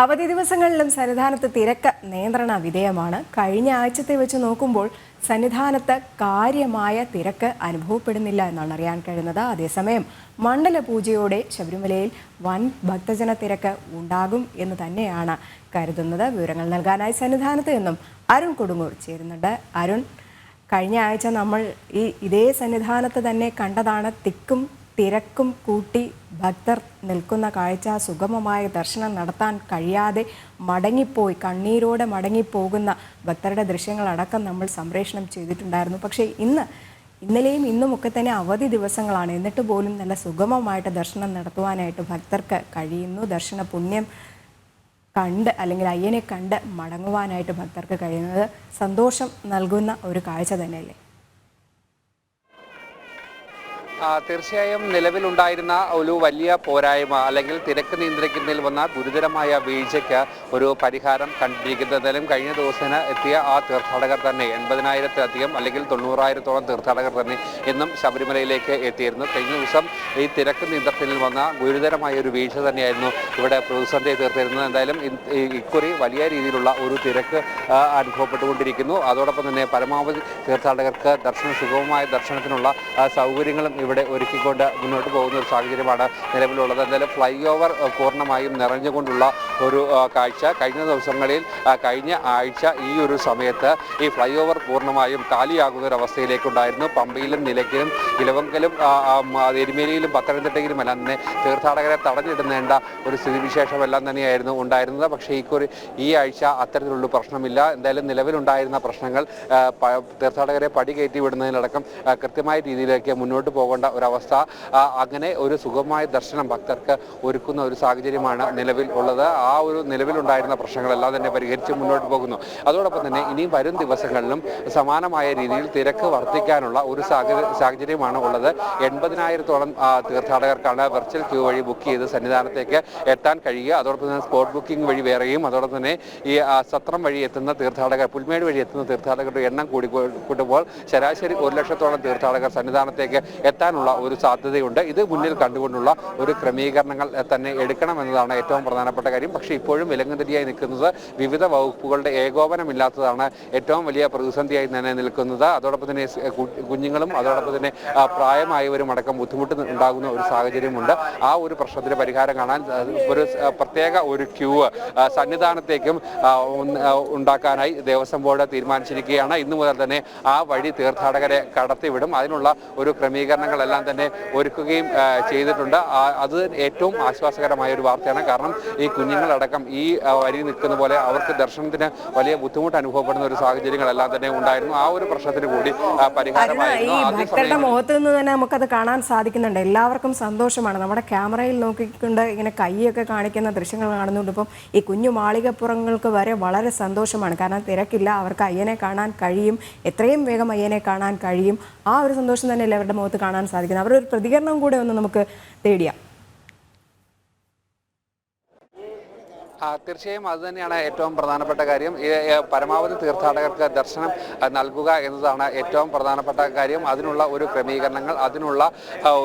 അവധി ദിവസങ്ങളിലും സന്നിധാനത്ത് തിരക്ക് നിയന്ത്രണ വിധേയമാണ്. കഴിഞ്ഞ ആഴ്ചത്തെ വെച്ച് നോക്കുമ്പോൾ സന്നിധാനത്ത് കാര്യമായ തിരക്ക് അനുഭവപ്പെടുന്നില്ല എന്നാണ് അറിയാൻ കഴിയുന്നത്. അതേസമയം മണ്ഡല പൂജയോടെ ശബരിമലയിൽ വൻ ഭക്തജന തിരക്ക് ഉണ്ടാകും എന്ന് തന്നെയാണ് കരുതുന്നത്. വിവരങ്ങൾ നൽകാനായി സന്നിധാനത്ത് നിന്നും അരുൺ കൊടുങ്ങൂർ ചേരുന്നുണ്ട്. അരുൺ കഴിഞ്ഞ ആഴ്ച നമ്മൾ ഈ ഇതേ സന്നിധാനത്ത് തന്നെ കണ്ടതാണ്. തിക്കും തിരക്കും കൂട്ടി ഭക്തർ നിൽക്കുന്ന കാഴ്ച സുഗമമായ ദർശനം നടത്താൻ കഴിയാതെ മടങ്ങിപ്പോയി കണ്ണീരോടെ മടങ്ങിപ്പോകുന്ന ഭക്തരുടെ ദൃശ്യങ്ങളടക്കം നമ്മൾ സംപ്രേഷണം ചെയ്തിട്ടുണ്ടായിരുന്നു. പക്ഷേ ഇന്ന് ഇന്നലെയും ഇന്നുമൊക്കെ തന്നെ അവധി ദിവസങ്ങളാണ്. എന്നിട്ട് പോലും നല്ല സുഗമമായിട്ട് ദർശനം നടത്തുവാനായിട്ട് ഭക്തർക്ക് കഴിയുന്നു. ദർശന പുണ്യം കണ്ട് അല്ലെങ്കിൽ അയ്യനെ കണ്ട് മടങ്ങുവാനായിട്ട് ഭക്തർക്ക് കഴിയുന്നത് സന്തോഷം നൽകുന്ന ഒരു കാഴ്ച തന്നെയല്ലേ? തീർച്ചയായും നിലവിലുണ്ടായിരുന്ന ഒരു വലിയ പോരായ്മ അല്ലെങ്കിൽ തിരക്ക് നിയന്ത്രിക്കുന്നതിൽ വന്ന ഗുരുതരമായ വീഴ്ചയ്ക്ക് ഒരു പരിഹാരം കണ്ടിരിക്കുന്നതിലും കഴിഞ്ഞ ദിവസത്തിന് എത്തിയ ആ തീർത്ഥാടകർ തന്നെ എൺപതിനായിരത്തിലധികം അല്ലെങ്കിൽ തൊണ്ണൂറായിരത്തോളം തീർത്ഥാടകർ തന്നെ ഇന്നും ശബരിമലയിലേക്ക് എത്തിയിരുന്നു. കഴിഞ്ഞ ദിവസം ഈ തിരക്ക് നിയന്ത്രണത്തിൽ വന്ന ഗുരുതരമായ ഒരു വീഴ്ച തന്നെയായിരുന്നു ഇവിടെ പ്രതിസന്ധി തീർത്തിരുന്നത്. എന്തായാലും ഇക്കുറി വലിയ രീതിയിലുള്ള ഒരു തിരക്ക് അനുഭവപ്പെട്ടുകൊണ്ടിരിക്കുന്നു. അതോടൊപ്പം തന്നെ പരമാവധി തീർത്ഥാടകർക്ക് ദർശന സുഗമമായ ദർശനത്തിനുള്ള സൗകര്യങ്ങളും ഇവിടെ ഒരുക്കിക്കൊണ്ട് മുന്നോട്ട് പോകുന്ന ഒരു സാഹചര്യമാണ് നിലവിലുള്ളത്. എന്തായാലും ഫ്ലൈ ഓവർ പൂർണമായും നിറഞ്ഞുകൊണ്ടുള്ള ഒരു കാഴ്ച. കഴിഞ്ഞ ദിവസങ്ങളിൽ കഴിഞ്ഞ ആഴ്ച ഈ ഒരു സമയത്ത് ഈ ഫ്ലൈ ഓവർ പൂർണമായും കാലിയാകുന്ന ഒരു അവസ്ഥയിലേക്കുണ്ടായിരുന്നു. പമ്പയിലും നിലയ്ക്കലും ഇലവങ്കലും എരുമേലിയിലും പത്തനംതിട്ടയിലും എല്ലാം തന്നെ തീർത്ഥാടകരെ തടഞ്ഞിടുന്നേണ്ട ഒരു സ്ഥിതിവിശേഷമെല്ലാം തന്നെയായിരുന്നു ഉണ്ടായിരുന്നത്. പക്ഷേ ഈ ഈ ആഴ്ച അത്തരത്തിലുള്ള പ്രശ്നമില്ല. എന്തായാലും നിലവിലുണ്ടായിരുന്ന പ്രശ്നങ്ങൾ തീർത്ഥാടകരെ പടി കയറ്റി വിടുന്നതിനടക്കം കൃത്യമായ രീതിയിലേക്ക് മുന്നോട്ട് പോകേണ്ട ഒരവസ്ഥ. അങ്ങനെ ഒരു സുഗമമായ ദർശനം ഭക്തർക്ക് ഒരുക്കുന്ന ഒരു സാഹചര്യമാണ് നിലവിൽ ഉള്ളത്. ആ ഒരു നിലവിലുണ്ടായിരുന്ന പ്രശ്നങ്ങളെല്ലാം തന്നെ പരിഹരിച്ച് മുന്നോട്ട് പോകുന്നു. അതോടൊപ്പം തന്നെ ഇനിയും വരും ദിവസങ്ങളിലും സമാനമായ രീതിയിൽ തിരക്ക് വർദ്ധിക്കാനുള്ള ഒരു സാഹചര്യ- സാഹചര്യമാണ് ഉള്ളത്. എൺപതിനായിരത്തോളം തീർത്ഥാടകർക്കാണ് വെർച്വൽ ക്യൂ വഴി ബുക്ക് ചെയ്ത് സന്നിധാനത്തേക്ക് എത്താൻ കഴിയുക. അതോടൊപ്പം തന്നെ സ്പോട്ട് ബുക്കിംഗ് വഴി വേറെയും അതോടൊപ്പം തന്നെ ഈ സത്രം വഴി എത്തുന്ന തീർത്ഥാടകർ പുൽമേട് വഴി എത്തുന്ന തീർത്ഥാടകരുടെ എണ്ണം കൂടി കൂട്ടുമ്പോൾ ശരാശരി ഒരു ലക്ഷത്തോളം തീർത്ഥാടകർ സന്നിധാനത്തേക്ക് എത്താനുള്ള ഒരു സാധ്യതയുണ്ട്. ഇത് മുന്നിൽ കണ്ടുകൊണ്ടുള്ള ഒരു ക്രമീകരണങ്ങൾ തന്നെ എടുക്കണമെന്നതാണ് ഏറ്റവും പ്രധാനപ്പെട്ട കാര്യം. പക്ഷേ ഇപ്പോഴും വിലങ്ങുതടിയായി നിൽക്കുന്നത് വിവിധ വകുപ്പുകളുടെ ഏകോപനമില്ലാത്തതാണ് ഏറ്റവും വലിയ പ്രതിസന്ധിയായി തന്നെ നിൽക്കുന്നത്. അതോടൊപ്പം തന്നെ കുഞ്ഞുങ്ങളും അതോടൊപ്പം തന്നെ പ്രായമായവരും അടക്കം ബുദ്ധിമുട്ട് ഉണ്ടാകുന്ന ഒരു സാഹചര്യമുണ്ട്. ആ ഒരു പ്രശ്നത്തിന് പരിഹാരം കാണാൻ ഒരു പ്രത്യേക ഒരു ക്യൂ സന്നിധാനത്തേക്കും ഉണ്ടാക്കാനായി ദേവസ്വം ബോർഡ് തീരുമാനിച്ചിരിക്കുകയാണ്. ഇന്നു മുതൽ തന്നെ ആ വഴി തീർത്ഥാടകരെ കടത്തിവിടും. അതിനുള്ള ഒരു ക്രമീകരണങ്ങളെല്ലാം തന്നെ ഒരുക്കുകയും ചെയ്തിട്ടുണ്ട്. അത് ഏറ്റവും ആശ്വാസകരമായ ഒരു വാർത്തയാണ്. കാരണം ഈ കുഞ്ഞുങ്ങളടക്കം ഈ വരി നിൽക്കുന്ന പോലെ അവർക്ക് ദർശനത്തിന് വലിയ ബുദ്ധിമുട്ട് അനുഭവപ്പെടുന്ന ഒരു സാഹചര്യങ്ങളെല്ലാം തന്നെ ഉണ്ടായിരുന്നു. ആ ഒരു പ്രശ്നത്തിന് കൂടി പരിഹാരമായി ഈ പരിഹാരമായിരുന്നു ഭക്തരുടെ മുഖത്ത് നിന്ന് തന്നെ നമുക്കത് കാണാൻ സാധിക്കുന്നുണ്ട്. എല്ലാവർക്കും സന്തോഷമാണ്. നമ്മുടെ ക്യാമറയിൽ നോക്കിക്കൊണ്ട് ഇങ്ങനെ കൈയൊക്കെ കാണിക്കുന്ന ദൃശ്യങ്ങൾ കാണുന്നുണ്ട്. ഇപ്പം ഈ കുഞ്ഞു മാളികപ്പുറങ്ങൾക്ക് വരെ വളരെ സന്തോഷമാണ്. കാരണം തിരക്കില്ല. അവർക്ക് അയ്യനെ കാണാൻ കഴിയും. എത്രയും വേഗം അയ്യനെ കാണാൻ കഴിയും. ആ ഒരു സന്തോഷം തന്നെ എല്ലാവരുടെ മുഖത്ത് കാണാൻ സാധിക്കുന്നത് അവരുടെ ഒരു പ്രതികരണം കൂടെ ഒന്ന് നമുക്ക് തേടിയാം. തീർച്ചയായും അത് തന്നെയാണ് ഏറ്റവും പ്രധാനപ്പെട്ട കാര്യം. പരമാവധി തീർത്ഥാടകർക്ക് ദർശനം നൽകുക എന്നതാണ് ഏറ്റവും പ്രധാനപ്പെട്ട കാര്യം. അതിനുള്ള ഒരു ക്രമീകരണങ്ങൾ അതിനുള്ള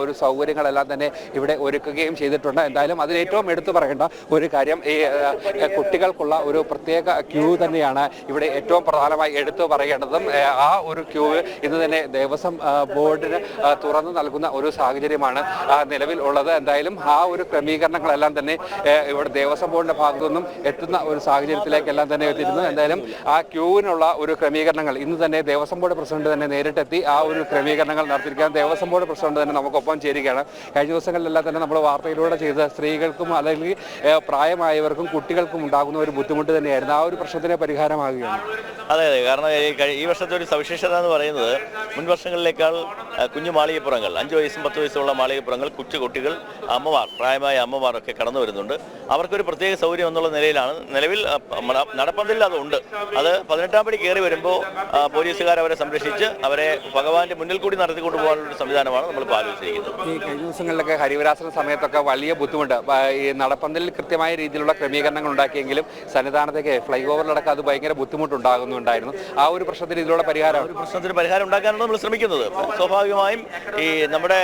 ഒരു സൗകര്യങ്ങളെല്ലാം തന്നെ ഇവിടെ ഒരുക്കുകയും ചെയ്തിട്ടുണ്ട്. എന്തായാലും അതിലേറ്റവും എടുത്തു പറയേണ്ട ഒരു കാര്യം ഈ കുട്ടികൾക്കുള്ള ഒരു പ്രത്യേക ക്യൂ തന്നെയാണ് ഇവിടെ ഏറ്റവും പ്രധാനമായി എടുത്തു പറയേണ്ടതും. ആ ഒരു ക്യൂ ഇന്ന് തന്നെ ദേവസ്വം ബോർഡിന് തുറന്നു നൽകുന്ന ഒരു സാഹചര്യമാണ് നിലവിൽ ഉള്ളത്. എന്തായാലും ആ ഒരു ക്രമീകരണങ്ങളെല്ലാം തന്നെ ഇവിടെ ദേവസ്വം ബോർഡിന്റെ ഭാഗത്തു നിന്നും എത്തുന്ന ഒരു സാഹചര്യത്തിലേക്കെല്ലാം തന്നെ എത്തിയിരുന്നു എന്തായാലും ആ ക്യൂവിനുള്ള ഒരു ക്രമീകരണങ്ങൾ ഇന്ന് തന്നെ ദേവസ്വം ബോർഡ് പ്രസിഡന്റ് തന്നെ നേരിട്ടെത്തി ആ ഒരു ക്രമീകരണങ്ങൾ നടത്തിയിരിക്കാൻ ദേവസ്വം ബോർഡ് പ്രസിഡന്റ് തന്നെ നമുക്കൊപ്പം ചേരുകയാണ്. കഴിഞ്ഞ ദിവസങ്ങളിലെല്ലാം തന്നെ നമ്മൾ വാർത്തയിലൂടെ ചെയ്ത സ്ത്രീകൾക്കും അല്ലെങ്കിൽ പ്രായമായവർക്കും കുട്ടികൾക്കും ഉണ്ടാകുന്ന ഒരു ബുദ്ധിമുട്ട് തന്നെയായിരുന്നു. ആ ഒരു പ്രശ്നത്തിന് പരിഹാരമാകുകയാണ്. അതെ അതെ. കാരണം ഈ വർഷത്തെ ഒരു സവിശേഷത എന്ന് പറയുന്നത് മുൻ വർഷങ്ങളിലേക്കാൾ കുഞ്ഞു മാളികപ്പുറങ്ങൾ അഞ്ച് വയസ്സും പത്ത് വയസ്സുള്ള മാളികപ്പുറങ്ങൾ കൊച്ചു കുട്ടികൾ അമ്മമാർ പ്രായമായ അമ്മമാരൊക്കെ കടന്നു വരുന്നുണ്ട്. അവർക്കൊരു പ്രത്യേക സൗകര്യം എന്നുള്ള നിലയിലാണ്. നിലവിൽ നടപ്പന്തലിൽ അതുണ്ട് അത് പതിനെട്ടാം പടി കയറി വരുമ്പോൾ പോലീസുകാർ അവരെ സംരക്ഷിച്ച് അവരെ ഭഗവാന്റെ മുന്നിൽ കൂടി നടത്തിക്കൊണ്ടു പോകാനുള്ള സംവിധാനമാണ് നമ്മൾ പാലിച്ചിരിക്കുന്നത് ഈ കഴിഞ്ഞ ദിവസങ്ങളിലൊക്കെ ഹരിവരാസന സമയത്തൊക്കെ വലിയ ബുദ്ധിമുട്ട്. ഈ നടപ്പന്തലിൽ കൃത്യമായ രീതിയിലുള്ള ക്രമീകരണങ്ങൾ ഉണ്ടാക്കിയെങ്കിലും സന്നിധാനത്തേക്ക് ഫ്ലൈ ഓവറിലടക്കം അത് ഭയങ്കര ബുദ്ധിമുട്ടുണ്ടാകുന്നു. പറയുന്നുണ്ടായിരുന്നു ആ ഒരു പ്രശ്നത്തിന് ഇതിലൂടെ പരിഹാരം പ്രശ്നത്തിന് പരിഹാരം ഉണ്ടാക്കാനാണ് നമ്മൾ ശ്രമിക്കുന്നത്. സ്വാഭാവികമായും ഈ നമ്മുടെ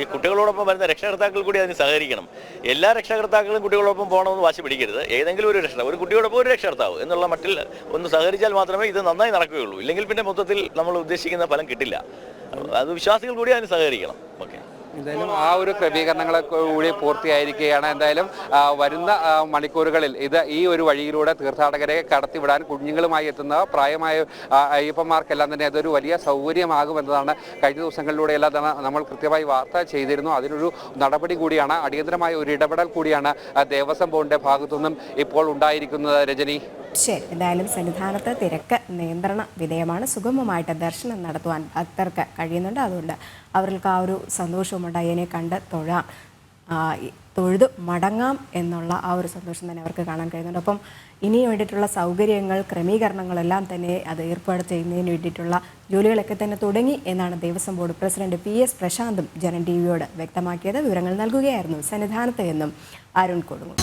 ഈ കുട്ടികളോടൊപ്പം വരുന്ന രക്ഷകർത്താക്കൾ കൂടി അതിന് സഹകരിക്കണം. എല്ലാ രക്ഷകർത്താക്കളും കുട്ടികളോടൊപ്പം പോകണമെന്ന് വാശി പിടിക്കരുത്. ഏതെങ്കിലും ഒരു രക്ഷ ഒരു കുട്ടിയോടൊപ്പം ഒരു രക്ഷകർത്താവ് എന്നുള്ള മട്ടിൽ ഒന്ന് സഹകരിച്ചാൽ മാത്രമേ ഇത് നന്നായി നടക്കുകയുള്ളൂ. ഇല്ലെങ്കിൽ പിന്നെ മൊത്തത്തിൽ നമ്മൾ ഉദ്ദേശിക്കുന്ന ഫലം കിട്ടില്ല. അത് വിശ്വാസികൾ കൂടി അതിന് സഹകരിക്കണം. എന്തായാലും ആ ഒരു ക്രമീകരണങ്ങളൊക്കെ കൂടി പൂർത്തിയായിരിക്കുകയാണ്. എന്തായാലും വരുന്ന മണിക്കൂറുകളിൽ ഇത് ഈ ഒരു വഴിയിലൂടെ തീർത്ഥാടകരെ കടത്തിവിടാൻ കുഞ്ഞുങ്ങളുമായി എത്തുന്ന പ്രായമായ അയ്യപ്പന്മാർക്കെല്ലാം തന്നെ അതൊരു വലിയ സൗകര്യമാകുമെന്നതാണ് കഴിഞ്ഞ ദിവസങ്ങളിലൂടെയെല്ലാം നമ്മൾ കൃത്യമായി വാർത്ത ചെയ്തിരുന്നു. അതിനൊരു നടപടി കൂടിയാണ് അടിയന്തരമായ ഒരു ഇടപെടൽ കൂടിയാണ് ദേവസ്വം ബോർഡിന്റെ ഭാഗത്തുനിന്നും ഇപ്പോൾ ഉണ്ടായിരിക്കുന്നത് രജനി. ശരി എന്തായാലും സന്നിധാനത്ത് തിരക്ക് നിയന്ത്രണ വിധേയമാണ്. സുഗമമായിട്ട് ദർശനം നടത്തുവാൻ ഭക്തർക്ക് കഴിയുന്നുണ്ട്. അതുകൊണ്ട് അവർക്ക് ആ ഒരു സന്തോഷവും ഉണ്ടായതിനെ കണ്ട് തൊഴാം. തൊഴുത് മടങ്ങാം എന്നുള്ള ആ ഒരു സന്തോഷം തന്നെ അവർക്ക് കാണാൻ കഴിയുന്നുണ്ട്. അപ്പം ഇനി വേണ്ടിയിട്ടുള്ള സൗകര്യങ്ങൾ ക്രമീകരണങ്ങളെല്ലാം തന്നെ അത് ഏർപ്പാട് ചെയ്യുന്നതിന് വേണ്ടിയിട്ടുള്ള ജോലികളൊക്കെ തന്നെ തുടങ്ങി എന്നാണ് Devaswom board president P S പ്രശാന്തും Janam T വിയോട് വ്യക്തമാക്കിയത്. വിവരങ്ങൾ നൽകുകയായിരുന്നു സന്നിധാനത്ത് എന്നും അരുൺ കൊടുങ്ങു